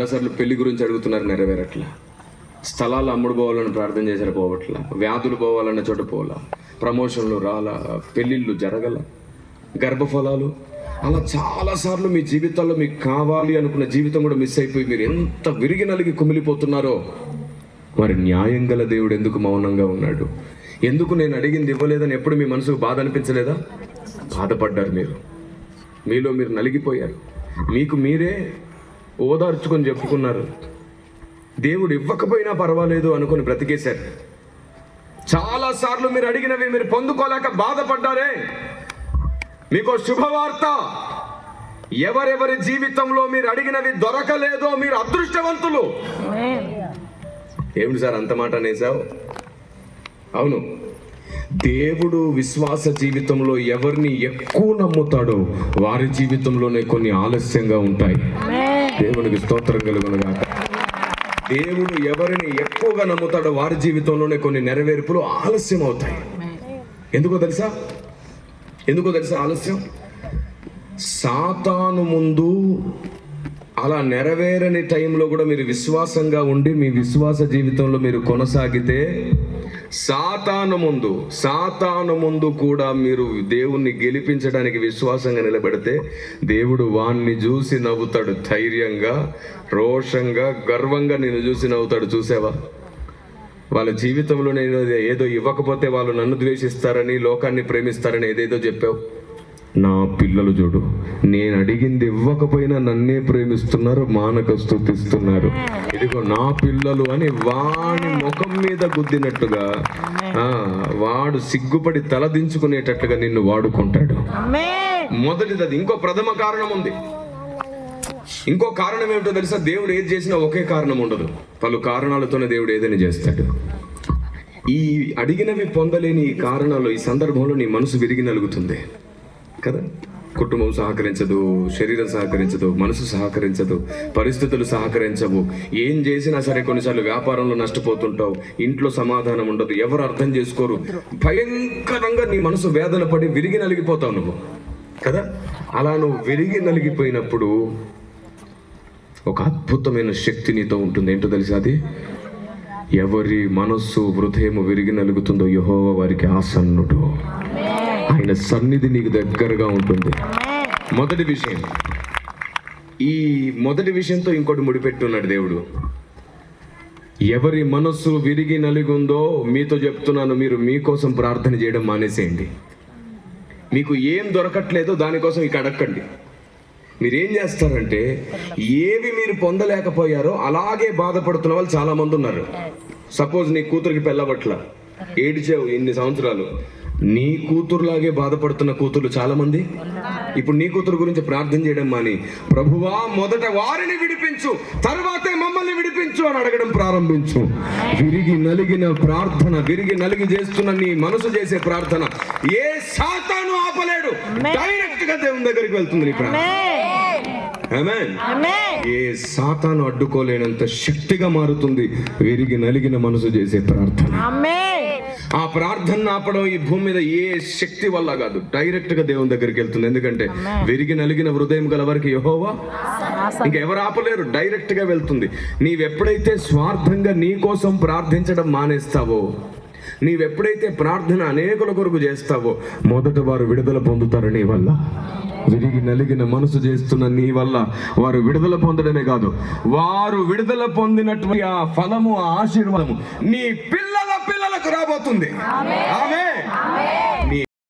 చాలాసార్లు పెళ్ళి గురించి అడుగుతున్నారు నెరవేరట్లా. స్థలాలు అమ్ముడు పోవాలని ప్రార్థన చేశారు పోవట్లా. వ్యాధులు పోవాలన్న చోట పోవాల. ప్రమోషన్లు రాలా. పెళ్ళిళ్ళు జరగల. గర్భఫలాలు. అలా చాలాసార్లు మీ జీవితాల్లో మీకు కావాలి అనుకున్న జీవితం కూడా మిస్ అయిపోయి మీరు ఎంత విరిగి నలిగి కుమిలిపోతున్నారో. మరి న్యాయం గల దేవుడు ఎందుకు మౌనంగా ఉన్నాడు? ఎందుకు నేను అడిగింది ఇవ్వలేదని ఎప్పుడు మీ మనసుకు బాధ అనిపించలేదా? బాధపడ్డారు మీరు. మీలో మీరు నలిగిపోయారు. మీకు మీరే ఓదార్చుకొని చెప్పుకున్నారు. దేవుడు ఇవ్వకపోయినా పర్వాలేదు అనుకుని బ్రతికేశారు. చాలా సార్లు మీరు అడిగినవి మీరు పొందుకోలేక బాధపడ్డారే. మీకు శుభవార్త. ఎవరెవరి జీవితంలో మీరు అడిగినవి దొరకలేదో మీరు అదృష్టవంతులు. ఏమిటి సార్ అంత మాట అనేసావు అవును. దేవుడు విశ్వాస జీవితంలో ఎవరిని ఎక్కువ నమ్ముతాడో వారి జీవితంలోనే కొన్ని ఆలస్యంగా ఉంటాయి. దేవునికి స్తోత్రం కలుగునుగాక. దేవుడు ఎవరిని ఎక్కువగా నమ్ముతాడో వారి జీవితంలోనే కొన్ని నెరవేర్పులు ఆలస్యం అవుతాయి ఎందుకో తెలుసా? ఎందుకో తెలుసా ఆలస్యం? సాతాను ముందు అలా నెరవేరని టైంలో కూడా మీరు విశ్వాసంగా ఉండి మీ విశ్వాస జీవితంలో మీరు కొనసాగితే సాతాను ముందు సాతాను ముందు కూడా మీరు దేవుణ్ణి గెలిపించడానికి విశ్వాసంగా నిలబెడితే దేవుడు వాణ్ణి చూసి నవ్వుతాడు ధైర్యంగా రోషంగా గర్వంగా నేను చూసి నవ్వుతాడు. చూసావా? వాళ్ళ జీవితంలో నేను ఏదో ఇవ్వకపోతే వాళ్ళు నన్ను ద్వేషిస్తారని లోకాన్ని ప్రేమిస్తారని ఏదేదో చెప్పావు. నా పిల్లలు చూడు నేను అడిగింది ఇవ్వకపోయినా నన్నే ప్రేమిస్తున్నారు మానక స్థుతిస్తున్నారు ఇదిగో నా పిల్లలు అని వాని ముఖం మీద గుద్దినట్టుగా ఆ, వాడు సిగ్గుపడి తలదించుకునేటట్టుగా నిన్ను వాడుకుంటాడు. మొదటిది అది ఇంకో ప్రథమ కారణం ఉంది. ఇంకో కారణం ఏమిటో తెలుసా? దేవుడు ఏది చేసినా ఒకే కారణం ఉండదు. పలు కారణాలతోనే దేవుడు ఏదైనా చేస్తాడు. ఈ అడిగినవి పొందలేని ఈ కారణాలు ఈ సందర్భంలో నీ మనసు విరిగి నలుగుతుంది. కదా? కుటుంబం సహకరించదు శరీరం సహకరించదు మనసు సహకరించదు పరిస్థితులు సహకరించవు. ఏం చేసినా సరే కొన్నిసార్లు వ్యాపారంలో నష్టపోతుంటావు. ఇంట్లో సమాధానం ఉండదు ఎవరు అర్థం చేసుకోరు. భయంకరంగా నీ మనసు వేదన పడి విరిగి నలిగిపోతావు నువ్వు. కదా? అలా నువ్వు విరిగి నలిగిపోయినప్పుడు ఒక అద్భుతమైన శక్తి నీతో ఉంటుంది. ఏంటో తెలుసా అది? ఎవరి మనస్సు హృదయం విరిగి నలుగుతుందో యహోవ వారికి ఆసన్నుడు. ఆయన సన్నిధి నీకు దగ్గరగా ఉంటుంది. మొదటి విషయం. ఈ మొదటి విషయంతో ఇంకోటి ముడిపెట్టున్నాడు దేవుడు. ఎవరి మనస్సు విరిగి నలిగుందో మీతో చెప్తున్నాను మీరు మీకోసం ప్రార్థన చేయడం మానేసేయండి. మీకు ఏం దొరకట్లేదో దానికోసం ఇక అడగండి మీరేం చేస్తారంటే ఏవి మీరు పొందలేకపోయారో అలాగే బాధపడుతున్న వాళ్ళు చాలా మంది ఉన్నారు సపోజ్ నీ కూతురికి పెళ్ళబట్ల ఏడిచావు ఎన్ని సంవత్సరాలు. నీ కూతురులాగే బాధపడుతున్న కూతురు చాలా మంది ఇప్పుడు నీ కూతురు గురించి ప్రార్థన చేయడం మాని ప్రభువా మొదట వారిని విడిపించు తర్వాతే మమ్మల్ని విడిపించు అని అడగడం ప్రారంభించు. విరిగి నలిగిన ప్రార్థన విరిగి నలిగి చేస్తున్న నీ మనసు చేసే ప్రార్థన ఏ సాతాను ఆపలేడు. డైరెక్ట్గా దేవుని దగ్గరికి వెళ్తుంది నీ ప్రార్థన. ఏ సాతాను అడ్డుకోలేనంత శక్తిగా మారుతుంది విరిగి నలిగిన మనసు చేసే ప్రార్థన. ఆ ప్రార్థన ఆపడం ఈ భూమి మీద ఏ శక్తి వల్ల కాదు. డైరెక్ట్గా దేవుని దగ్గరికి వెళ్తుంది. ఎందుకంటే విరిగి నలిగిన హృదయం గల వారికి యహోవా ఇంకా ఎవరు ఆపలేరు. డైరెక్ట్గా వెళ్తుంది. నీవెప్పుడైతే స్వార్థంగా నీ కోసం ప్రార్థించడం మానేస్తావో నీవెప్పుడైతే ప్రార్థన అనేకుల కొరకు చేస్తావో మొదట వారు విడుదల పొందుతారు నీ వల్ల. విరిగి నలిగిన మనసు చేస్తున్న నీ వల్ల వారు విడుదల పొందడమే కాదు. వారు విడుదల పొందినటువంటి ఆ ఫలము ఆ ఆశీర్వాదము నీ రాబోతుంది ఆమె